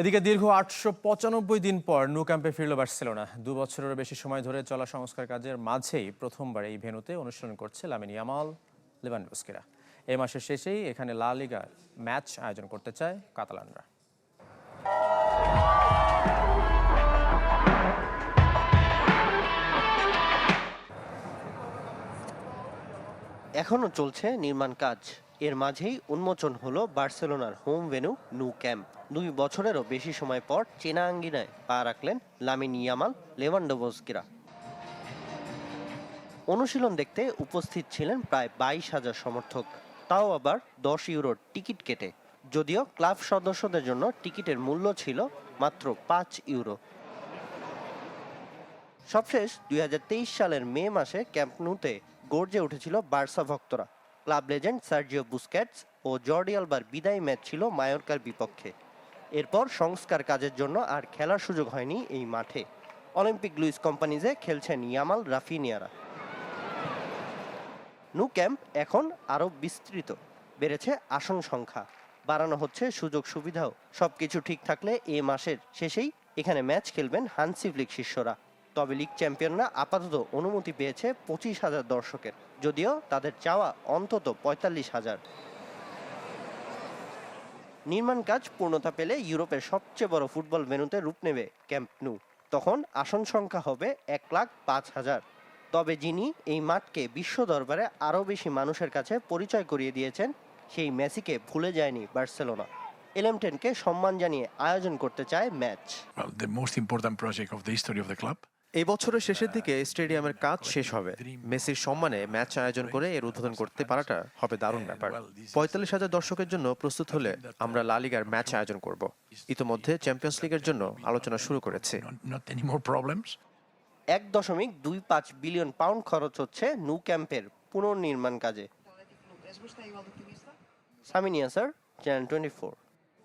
এদিকে দীর্ঘ আটশো পঁচানব্বই দিন পর নু ক্যাম্পে ফিরল বার্সেলোনা। দু বছরেরও বেশি সময় ধরে চলা সংস্কার কাজের মাঝেই প্রথমবার এই ভেনুতে অনুশীলন করছে লামিন ইয়ামাল, লেভানডোস্কিরা। এই মাসের শেষেই এখানে লা লিগা ম্যাচ আয়োজন করতে চায় কাতালানরা। এখনও চলছে নির্মাণ কাজ। এর মাঝেই উন্মোচন হলো বার্সেলোনার হোম ভেন্যু নু ক্যাম্প। দুই বছরেরও বেশি সময় পর চেনা আঙ্গিনায় পা রাখলেন লামিন ইয়ামাল, লেভানডোভস্কিরা। অনুশীলন দেখতে উপস্থিত ছিলেন প্রায় বাইশ হাজার সমর্থক। তাও আবার দশ ইউরোর টিকিট কেটে। যদিও ক্লাব সদস্যদের জন্য টিকিটের মূল্য ছিল মাত্র পাঁচ ইউরো। সবশেষ দুই হাজার তেইশ সালের মে মাসে ক্যাম্প নুতে গর্জে উঠেছিল বার্সা ভক্তরা। ক্লাব লেজেন্ড সার্জিও বুস্কেটস ও জর্ডি আলবার বিদায়ী ম্যাচ ছিল মায়োরকার বিপক্ষে। এরপর সংস্কার কাজের জন্য আর খেলার সুযোগ হয়নি এই মাঠে। অলিম্পিক লুইস কোম্পানিজে খেলছেন ইয়ামাল রাফিনিয়ারা। নু ক্যাম্প এখন আরও বিস্তৃত। বেড়েছে আসন সংখ্যা। বাড়ানো হচ্ছে সুযোগ সুবিধাও। সবকিছু ঠিক থাকলে এ মাসের শেষেই এখানে ম্যাচ খেলবেন হানসি ফ্লিক শিষ্যরা। তবে লিগ চ্যাম্পিয়নরা আপাতত অনুমতি পেয়েছে পঁচিশ হাজার দর্শকের। যদিও তাদের চাওয়া অন্তত পঁয়তাল্লিশ হাজার। নির্মাণ কাজ পূর্ণতা পেলে ইউরোপের সবচেয়ে বড় ফুটবল ভেন্যুতে রূপ নেবে ক্যাম্প নু। তখন আসন সংখ্যা হবে এক লাখ পাঁচ হাজার। তবে যিনি এই মাঠকে বিশ্ব দরবারে আরও বেশি মানুষের কাছে পরিচয় করিয়ে দিয়েছেন, সেই মেসিকে ভুলে যায়নি বার্সেলোনা। এলেমটেনকে সম্মান জানিয়ে আয়োজন করতে চায় match. The most important project of the history of the club. এই বছরের শেষের দিকে স্টেডিয়ামের কাজ শেষ হবে। মেসির সম্মানে ম্যাচ আয়োজন করে এর উদ্বোধন করতে পারাটা হবে দারুণ ব্যাপার। পঁয়তাল্লিশ হাজার দর্শকের জন্য প্রস্তুত হলে আমরা লা লিগার ম্যাচ আয়োজন করব। ইতোমধ্যে চ্যাম্পিয়ন্স লিগের জন্য আলোচনা শুরু করেছি. এক দশমিক দুই পাঁচ বিলিয়ন পাউন্ড খরচ হচ্ছে নু ক্যাম্পের পুনর্নির্মাণ কাজে। সামিনিয়া স্যার চ্যানেল টোয়েন্টি ফোর।